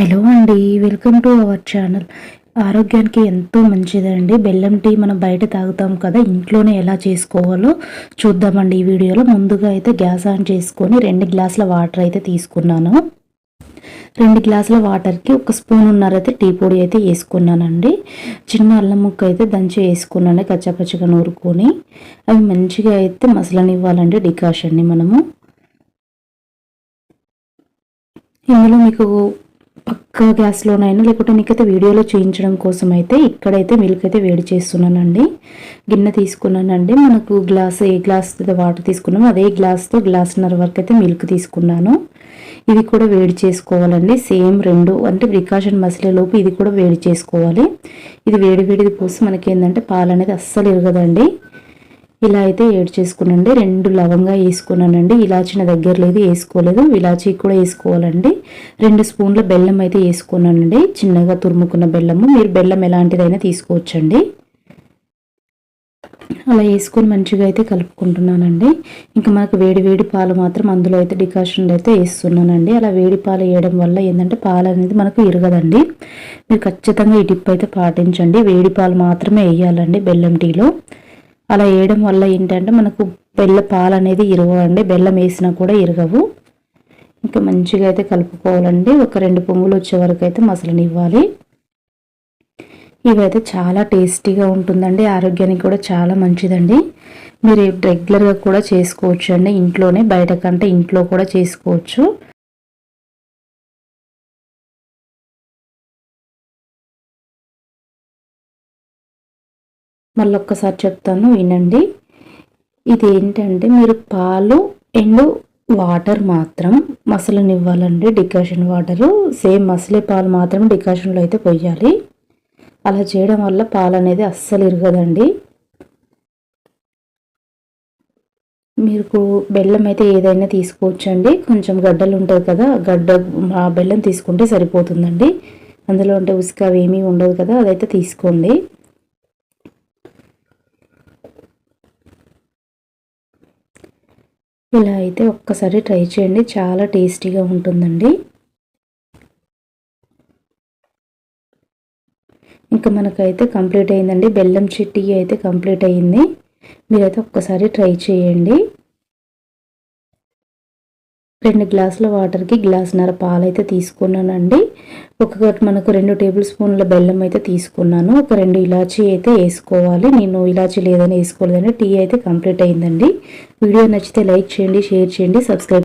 Hello అండి welcome to our channel. ఆరోగ్యానికి ఎంతో మంచిదండి. బెల్లం టీ మనం బయట తాగుతాం కదా ఇంట్లోనే ఎలా చేసుకోవాలో చూద్దామండి ఈ వీడియోలో. ముందుగా అయితే గ్యాస్ ఆన్ చేసుకొని రెండు గ్లాసుల వాటర్ అయితే తీసుకున్నాను. రెండు గ్లాసుల వాటర్కి ఒక స్పూన్ ఉన్నారైతే టీ పొడి అయితే వేసుకున్నానండి. చిన్న అల్లం ముక్క అయితే దంచి వేసుకున్నాను కచ్చపచ్చగా నూరుకొని. అవి మంచిగా అయితే మసలనివ్వాలండి డికాషన్ని మనము. ఇందులో మీకు పక్క గ్యాస్లోనైనా లేకుంటే నీకైతే వీడియోలో చేయించడం కోసం అయితే ఇక్కడైతే మిల్క్ అయితే వేడి చేస్తున్నానండి. గిన్నె తీసుకున్నానండి. మనకు గ్లాస్ ఏ గ్లాస్ వాటర్ తీసుకున్నామో అదే గ్లాస్తో గ్లాస్న్నర వరకు అయితే మిల్క్ తీసుకున్నాను. ఇవి కూడా వేడి చేసుకోవాలండి. సేమ్ రెండు అంటే ప్రికాషన్ మసిలే లోపు ఇది కూడా వేడి చేసుకోవాలి. ఇది వేడి వేడిది పోసి మనకి ఏంటంటే పాలు అనేది అస్సలు ఇరగదండి. ఇలా అయితే ఏడ్ చేసుకునండి. రెండు లవంగా వేసుకున్నానండి. ఇలాచి నా దగ్గర లేదు వేసుకోలేదు. ఇలాచీ కూడా వేసుకోవాలండి. రెండు స్పూన్ల బెల్లం అయితే వేసుకున్నానండి. చిన్నగా తురుముకున్న బెల్లము. మీరు బెల్లం ఎలాంటిదైనా తీసుకోవచ్చండి. అలా వేసుకొని మంచిగా అయితే కలుపుకుంటున్నానండి. ఇంకా మనకు వేడి వేడి పాలు మాత్రం అందులో అయితే డికాషన్ అయితే వేస్తున్నానండి. అలా వేడి పాలు వేయడం వల్ల ఏంటంటే పాలు అనేది మనకు ఇరగదండి. మీరు ఖచ్చితంగా ఈ టిప్ అయితే పాటించండి. వేడి పాలు మాత్రమే వేయాలండి బెల్లం టీలో. అలా వేయడం వల్ల ఏంటంటే మనకు బెల్ల పాలు అనేది ఇరగవండి బెల్లం వేసినా కూడా ఇరగవు. ఇంకా మంచిగా అయితే కలుపుకోవాలండి. ఒక రెండు పొంగులు వచ్చే వరకు అయితే మసలనివ్వాలి. ఇవైతే చాలా టేస్టీగా ఉంటుందండి. ఆరోగ్యానికి కూడా చాలా మంచిదండి. మీరు రెగ్యులర్గా కూడా చేసుకోవచ్చు అండి ఇంట్లోనే బయట కంటే ఇంట్లో కూడా చేసుకోవచ్చు. మళ్ళీ ఒక్కసారి చెప్తాను వినండి. ఇది ఏంటంటే మీరు పాలు అండ్ వాటర్ మాత్రం మసలనివ్వాలండి. డికాషన్ వాటరు సేమ్ మసలే పాలు మాత్రం డికాషన్లో అయితే పోయాలి. అలా చేయడం వల్ల పాలు అనేది అస్సలు ఇరగదండి. మీకు బెల్లం అయితే ఏదైనా తీసుకోవచ్చండి. కొంచెం గడ్డలు ఉంటుంది కదా గడ్డ ఆ బెల్లం తీసుకుంటే సరిపోతుందండి. అందులో అంటే ఉసుక అవి ఏమీ ఉండదు కదా అదైతే తీసుకోండి. ఇలా అయితే ఒక్కసారి ట్రై చేయండి. చాలా టేస్టీగా ఉంటుందండి. ఇంకా మనకైతే కంప్లీట్ అయిందండి. బెల్లం చిట్టి అయితే కంప్లీట్ అయ్యింది మీరైతే ఒక్కసారి ట్రై చేయండి. రెండు గ్లాసుల వాటర్కి గ్లాసున్నర పాలు అయితే తీసుకున్నానండి. ఒక మనకు రెండు టేబుల్ స్పూన్ల బెల్లం అయితే తీసుకున్నాను. ఒక రెండు ఇలాచీ అయితే వేసుకోవాలి. నేను ఇలాచీ లేదని వేసుకోలేదని టీ అయితే కంప్లీట్ అయిందండి. వీడియో నచ్చితే లైక్ చేయండి షేర్ చేయండి సబ్స్క్రైబ్